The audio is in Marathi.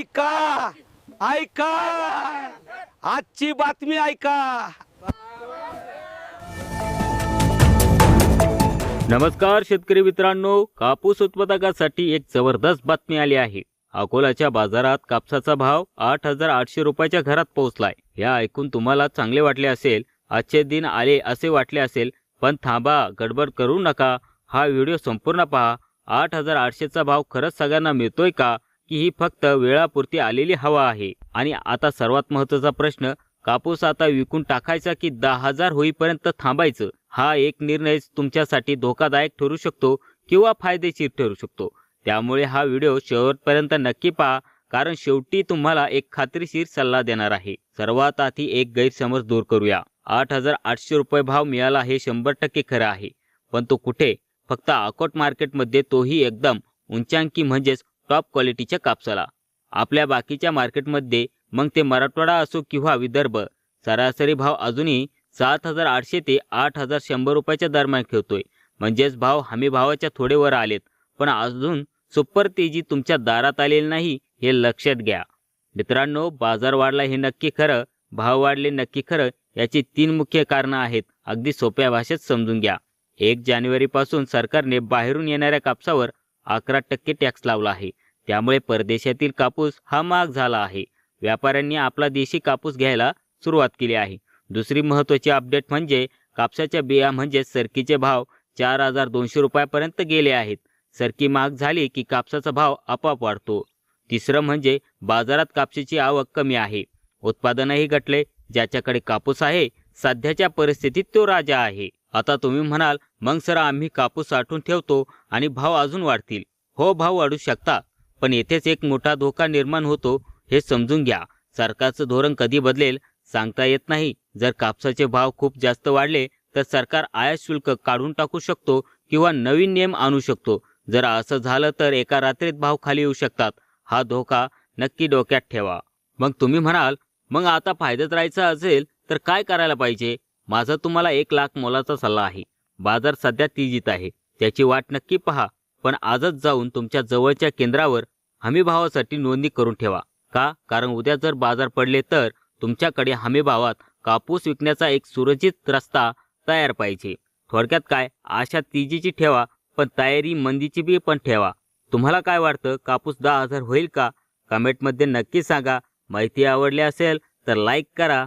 ऐका ऐका. आजची बातमी ऐका. नमस्कार शेतकरी मित्रांनो कापूस उत्पादकासाठी एक जबरदस्त बातमी आली आहे. अकोलाच्या बाजारात कापसाचा भाव आठ हजार आठशे रुपयाच्या घरात पोहोचलाय. हे ऐकून तुम्हाला चांगले वाटले असेल आजचे दिन आले असे वाटले असेल पण थांबा गडबड करू नका. हा व्हिडिओ संपूर्ण पहा. आठ हजार आठशेचा भाव खरंच सगळ्यांना मिळतोय का? की ही फक्त वेळापुरती आलेली हवा आहे. आणि आता सर्वात महत्त्वाचा प्रश्न कापूस आता विकून टाकायचा की दहा हजार होईपर्यंत थांबायचं? हा एक निर्णय तुमच्यासाठी धोकादायक ठरू शकतो किंवा फायदेशीर ठरू शकतो. त्यामुळे हा व्हिडिओ शेवटपर्यंत नक्की पहा कारण शेवटी तुम्हाला एक खात्रीशीर सल्ला देणार आहे. सर्वात आधी एक गैरसमज दूर करूया. आठ हजार आठशे रुपये भाव मिळाला हे शंभर टक्के खरं आहे. पण तो कुठे? फक्त आकोट मार्केटमध्ये तोही एकदम उंचांकी म्हणजेच टॉप क्वालिटीच्या कापसाला. आपल्या बाकीच्या मार्केटमध्ये मग ते मराठवाडा असो किंवा विदर्भ सरासरी भाव अजूनही सात हजार आठशे ते आठ हजार शंभर रुपयाच्या दरम्यान ठेवतोय म्हणजेच भाव हमी भावाच्या थोडे वर आलेत. पण अजून सुपर तेजी तुमच्या दारात आलेली नाही हे लक्षात घ्या. मित्रांनो बाजार वाढला हे नक्की खरं भाव वाढले नक्की खरं याची तीन मुख्य कारणं आहेत. अगदी सोप्या भाषेत समजून घ्या. एक जानेवारीपासून सरकारने बाहेरून येणाऱ्या कापसावर अकरा टक्के टॅक्स लावला आहे. त्यामुळे परदेशातील कापूस हा महाग झाला आहे. व्यापाऱ्यांनी आपला देशी कापूस घ्यायला सुरुवात केली आहे. दुसरी महत्त्वाची अपडेट म्हणजे कापसाच्या बिया म्हणजे सरकीचे भाव चार हजार दोनशे रुपयापर्यंत गेले आहेत. सरकी महाग झाली की कापसाचा भाव आपोआप वाढतो. तिसरं म्हणजे बाजारात कापसाची आवक कमी आहे. उत्पादनही घटले. ज्याच्याकडे कापूस आहे सध्याच्या परिस्थितीत तो राजा आहे. आता तुम्ही म्हणाल मग सर आम्ही कापूस साठवून ठेवतो आणि भाव अजून वाढतील. हो भाव वाढू शकता पण येथेच एक मोठा धोका निर्माण होतो हे समजून घ्या. सरकारचं धोरण कधी बदलेल सांगता येत नाही. जर कापसाचे भाव खूप जास्त वाढले तर सरकार आयात शुल्क काढून टाकू शकतो किंवा नवीन नियम आणू शकतो. जर असं झालं तर एका रात्रीत भाव खाली येऊ शकतात. हा धोका नक्की डोक्यात ठेवा. मग तुम्ही म्हणाल मग आता फायद्यात राहायचं असेल तर काय करायला पाहिजे? माझा तुम्हाला एक लाख मोलाचा सल्ला आहे. बाजार सध्या तेजीत आहे. त्याची वाट नक्की पहा. पण आजच जाऊन तुमच्या जवळच्या केंद्रावर हमी भावासाठी नोंदणी करून ठेवा. का? कारण उद्या जर बाजार पडले तर तुमच्याकडे हमी भावात कापूस विकण्याचा एक सुरक्षित रस्ता तयार पाहिजे. थोडक्यात काय? आशा तेजीची ठेवा पण तयारी मंदीची बी पण ठेवा. तुम्हाला काय वाटतं? कापूस दहा हजार होईल का? कमेंटमध्ये नक्की सांगा. माहिती आवडली असेल तर लाईक करा.